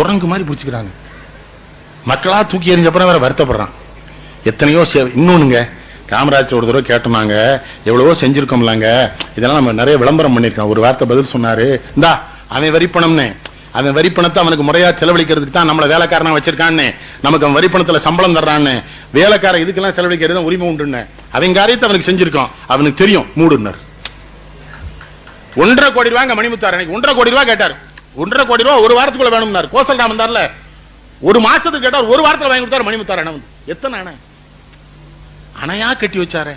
குரங்கு மாதிரி பிடிச்சிக்கிறாங்க. மக்களா தூக்கி எறிஞ்சப்பறம் வேற வருத்தப்படுறான். எத்தனையோ சே- இன்னொன்னுங்க காமராஜர் ஒரு தடவை கேட்டோம்னாங்க எவ்வளவோ செஞ்சிருக்கோம்லாங்க இதெல்லாம் நம்ம நிறைய விளம்பரம் பண்ணிருக்கோம் ஒரு வார்த்தை பதில் சொன்னாரு இந்தா அவன் வரிப்பணம்னு அவன் வரிப்பணத்தை அவனுக்கு முறையா செலவழிக்கிறதுக்கு தான் நம்மள வேலைக்காரனா வச்சிருக்கான்னு. நமக்கு அவன் வரிப்பணத்துல சம்பளம் தர்றான்னு. வேலைக்காரன் இதுக்கெல்லாம் செலவழிக்கிறது உரிமை உண்டுன்னு. அவன் காரியத்தை அவனுக்கு செஞ்சிருக்கோம் அவனுக்கு தெரியும் மூடுனர் ஒன்றரை கோடி ரூபாங்க மணிமுத்தார் எனக்கு ஒன்றரை கோடி ரூபாய் கேட்டார். ஒன்றரை கோடி ரூபாய் ஒரு வாரத்துக்குள்ள வேணும்னார். கோசல் ராமன் தான்ல ஒரு மாசத்துக்கு கேட்டார் ஒரு வாரத்துல வாங்கி கொடுத்தாரு மணிமுத்தார் அணை வந்து. எத்தனை அணை? அணையா கட்டி வச்சாரே.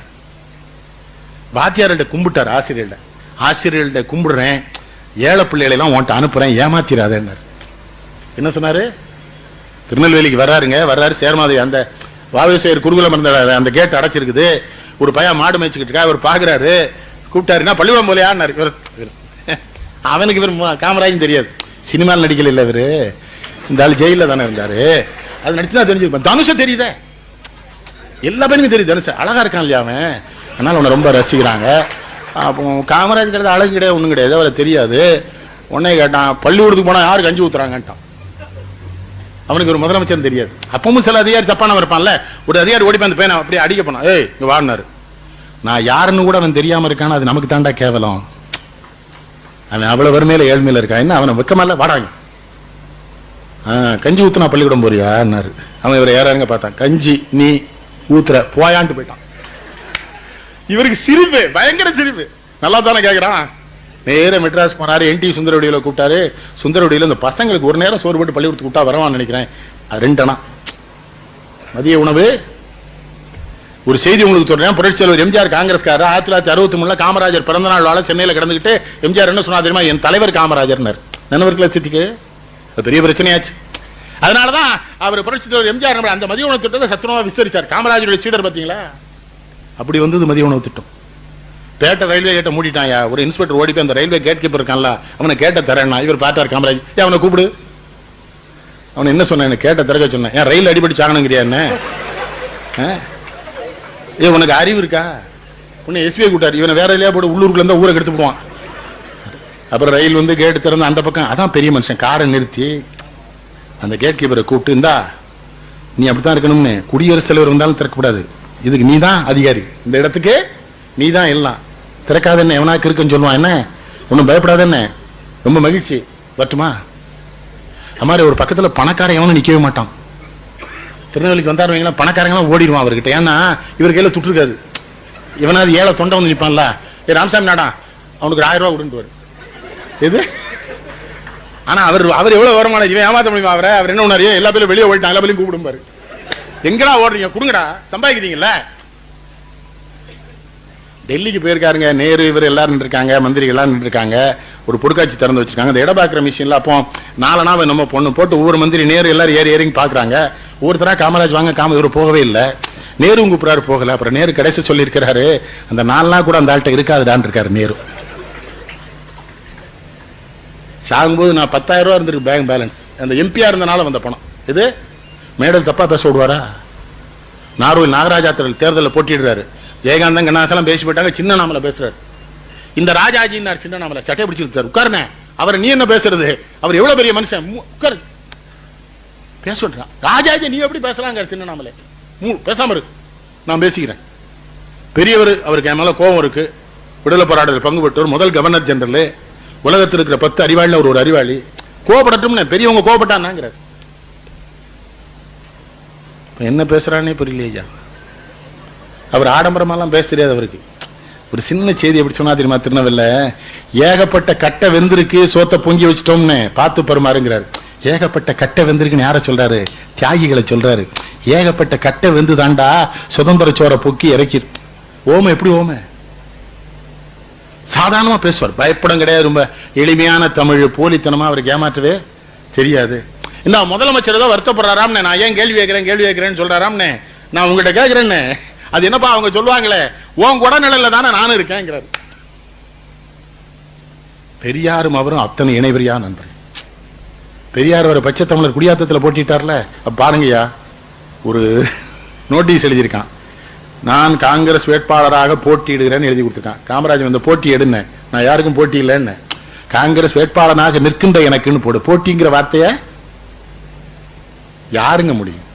வாத்தியார்கிட்ட கும்பிட்டார் ஆசிரியர்கிட்ட ஆசிரியர்கிட்ட கும்பிடுறேன். ஏழை பிள்ளைகளெல்லாம் எல்லாம் உன்கிட்ட அனுப்புறேன் ஏமாத்திராதேன்னார். என்ன சொன்னாரு? திருநெல்வேலிக்கு வர்றாருங்க. வர்றாரு சேர்மாதி அந்த வாவேசையர் குருகுலம் இருந்த அந்த கேட் அடைச்சிருக்குது. ஒரு பையன் மாடு மேய்ச்சிக்கிட்டு இருக்கா இவர் பாக்குறாரு. கூப்பிட்டாருன்னா பள்ளிவம் போலையான்னாரு. இவர் அவனுக்கு இவர் காமராஜன் தெரியாது. சினிமாவில் நடிக்கல இல்லை இவர். இந்த ஆள் ஜெயிலில் தானே இருந்தார். அது நடிச்சுதான் தெரிஞ்சிருப்பான் தனுஷம் தெரியுதே. எல்லா பேருக்கும் தெரியுது தனுஷ். அழகாக இருக்கான் இல்லையா அவன்? அதனால் அவனை ரொம்ப ரசிக்கிறாங்க. அப்போ காமராஜ் கிடையாது அழகு கிடையாது ஒன்றும் கிடையாது. அவரை தெரியாது. உடனே கேட்டான் பள்ளிக்கூடத்துக்கு போனால் யார் கஞ்சி ஊற்றுறாங்கட்டான் அவனுக்கு ஒரு முதலமைச்சர் தெரியாது. அப்பவும் சில அதிகாரி தப்பானவன் இருப்பான்ல. ஒரு அதிகாரி ஓடி போய் அந்த பையனை அப்படியே அடிக்க போனான். ஏய் இங்கே வாடினாரு நான் யாருன்னு கூட அவன் தெரியாமல் இருக்கான்னு அது நமக்கு தாண்டா கேவலம். அவன் அவ்வளவு வறுமையில ஏழ்மையில இருக்கான் என்ன அவனை வெக்கமல்ல வாடாங்க கஞ்சி ஊத்துனா பள்ளிக்கூடம் போறியான்னாரு அவன் இவரை ஏறாருங்க பார்த்தான் கஞ்சி நீ ஊத்துற. போயான்ட்டு போயிட்டான். இவருக்கு சிரிப்பு பயங்கர சிரிப்பு. நல்லா தானே கேட்குறான் நேர மெட்ராஸ் போனாரு என்டி சுந்தரவடியில கூப்பிட்டாரு. சுந்தரவடியில் இந்த பசங்களுக்கு ஒரு நேரம் சோறு போட்டு பள்ளிக்கூடத்துக்கு கூப்பிட்டா வரவான்னு நினைக்கிறேன். அது மதிய உணவு ஒரு செய்தி உங்களுக்கு சொல்றேன் புரட்சி தலைவர் எம்ஜிஆர் காங்கிரஸ்காரர் ஆயிரத்தி தொள்ளாயிரத்தி அறுபத்தி மூணுல காமராஜர் பிறந்த நாள் வாழ சென்னையில் கிடந்துகிட்டு எம்ஜிஆர் என்ன சொன்னா தெரியுமா? என் தலைவர் காமராஜர்னர். நினைவர்கள சித்திக்கு அது பெரிய பிரச்சனையாச்சு. அதனாலதான் அவர் புரட்சி தலைவர் எம்ஜிஆர் நம்ம அந்த மதிய உணவு திட்டத்தை சத்துணவா விஸ்தரிச்சார். காமராஜருடைய சீடர் பார்த்தீங்களா அப்படி வந்தது மதிய உணவு திட்டம். பேட்டை ரயில்வே கேட்டை மூடிட்டாயா? ஒரு இன்ஸ்பெக்டர் ஓடி போய் அந்த ரயில்வே கேட் கீப்பர் இருக்கான்ல அவனை கேட்ட தரேன்னா இவர் பார்த்தார் காமராஜ். ஏன் அவனை கூப்பிடு. அவன் என்ன சொன்னேன்? கேட்ட திறக்க சொன்னேன். ஏன் ரயில் அடிபடி சாகணுங்கிறியா என்ன? ஆ? ஏ உனக்கு அறிவு இருக்கா? உன்னை எஸ்பிஐ கூட்டாரு. இவனை வேற இல்லையா போட்டு உள்ளூருக்குள்ள இருந்தா ஊரை கெடுத்து போடுவான் அப்புறம் ரயில் வந்து கேட்டு திறந்து அந்த பக்கம் அதான் பெரிய மனுஷன். காரை நிறுத்தி அந்த கேட் கீப்பரை கூப்பிட்டு இருந்தா நீ அப்படித்தான் இருக்கணும்னு. குடியரசுத் தலைவர் இருந்தாலும் திறக்கக்கூடாது இதுக்கு நீ தான் அதிகாரி. இந்த இடத்துக்கு நீ தான் எல்லாம். திறக்காத என்ன எவனாக்கு இருக்குன்னு சொல்லுவான். என்ன? ஒன்றும் பயப்படாத என்ன ரொம்ப மகிழ்ச்சி. வரட்டுமா? அது மாதிரி ஒரு பக்கத்தில் பணக்காரன் எவனும் நிற்கவே மாட்டான். திருநெல்வேலிக்கு வந்தார் வைங்களா பணக்காரங்களாம் ஓடிடுவான் அவர்கிட்ட. ஏன்னா இவர் கையில் துட்டுருக்காது. இவனாவது ஏழை தொண்டை வந்து நிற்பான்ல ஏ ராமசாமி நாடா அவனுக்கு ஒரு ஆயிரம் ரூபாய் விடுன்ட்டு எது? ஆனால் அவர் அவர் எவ்வளோ வருமானம் இவன் ஏமாத்த முடியுமா அவரை? அவர் என்ன பண்ணாரு எல்லா பேரும் வெளியே ஓடிட்டான் எல்லா பேரும் கூப்பிடும் பாரு எங்கடா ஓடுறீங்க? கொடுங்கடா சம்பாதிக்கிறீங்கல்ல. டெல்லிக்கு போயிருக்காருங்க நேரு இவர் எல்லாரும் நின்றுருக்காங்க மந்திரிகள்லாம் நின்றுருக்காங்க. ஒரு பொருட்காட்சி திறந்து வச்சிருக்காங்க. அந்த இட மிஷினில் அப்போ நாலனாவை நம்ம பொண்ணு போட்டு ஒவ்வொரு மந்திரி நேரு எல்லாரும் ஏறி ஏறி பார்க்குறாங்க. ஒருத்தராக காமராஜ் வாங்க காம இவர் போகவே இல்லை. நேரு கூப்பிட்றாரு போகல. அப்புறம் நேரு கடைசி சொல்லியிருக்கிறாரு. அந்த நாலு நாள் கூட அந்த ஆள்கிட்ட இருக்காதுடான் இருக்காரு நேரு. சாகும்போது நான் பத்தாயிரம் ரூபா இருந்திருக்கு பேங்க் பேலன்ஸ். அந்த எம்பியா இருந்தனால வந்த பணம். இது? மேடல் தப்பா பேச விடுவாரா? நார்வில் நாகராஜாத்திரல் தேர்தலில் போட்டிடுறாரு ஜெயகாந்தன் கண்ணாசலம் பேசி போயிட்டாங்க. சின்ன நாமல பேசுறாரு. இந்த ராஜாஜின்னார் சின்ன நாமல சட்டை பிடிச்சிருக்காரு உட்காருனே அவர் நீ என்ன பேசுறது? அவர் எவ்வளவு பெரிய மனுஷன்? உட்காரு. பேச சொல்றான் ராஜாஜி நீ எப்படி பேசலாங்க சின்னநாமலே மூ பேசாம இருக்கு நான் பேசிக்கிறேன். பெரியவர் அவருக்கு என் மேல கோபம் இருக்கு. விடுதலை போராட்டத்தில் பங்கு பெற்றவர் முதல் கவர்னர் ஜெனரல் உலகத்தில் இருக்கிற பத்து அறிவாளில ஒரு அறிவாளி. கோபப்படட்டும்னு பெரியவங்க கோபப்பட்டான்னாங்கிறார் என்ன பேசுறானே புரியலையா அவர் ஆடம்பரமாலாம் பேச தெரியாது அவருக்கு. ஒரு சின்ன செய்தி எப்படி சொன்னா தெரியுமா திருநெல்வேலில? ஏகப்பட்ட கட்டை வெந்திருக்கு சோத்தை பொங்கி வச்சிட்டோம்னு. பார்த்து பருமாறுங்கிறாரு. ஏகப்பட்ட கட்டை வெந்திருக்குன்னு யார சொல்றாரு? தியாகிகளை சொல்றாரு. ஏகப்பட்ட கட்டை வெந்து தாண்டா சுதந்திர சோரை பொக்கி இறக்கி ஓம எப்படி ஓமை? சாதாரணமா பேசுவார். பயப்படம் கிடையாது. ரொம்ப எளிமையான தமிழ் போலித்தனமா அவருக்கு ஏமாற்றவே தெரியாது. இந்த முதலமைச்சர் ஏதோ வருத்தப்படுறாராம்னே. நான் ஏன் கேள்வி கேட்கிறேன் கேள்வி கேட்கிறேன்னு சொல்றாராம்னே. நான் உங்ககிட்ட கேட்கிறேன்னு. அது என்னப்பா அவங்க சொல்லுவாங்களே. உன் குடநிலையில தானே நானும் இருக்கேங்கிறார். பெரியாரும் அவரும் அத்தனை இணைவரியா நண்பர்கள்? பெரியார் ஒரு பச்சை தமிழர் குடியாத்தத்தில் போட்டிட்டார்ல. அப்ப பாருங்கய்யா ஒரு நோட்டீஸ் எழுதியிருக்கான். நான் காங்கிரஸ் வேட்பாளராக போட்டியிடுகிறேன்னு எழுதி கொடுத்துருக்கான் காமராஜன் இந்த போட்டி எடுனேன். நான் யாருக்கும் போட்டி இல்லைன்னு. காங்கிரஸ் வேட்பாளனாக நிற்கின்ற எனக்குன்னு போடு. போட்டிங்கிற வார்த்தைய யாருங்க முடியும்?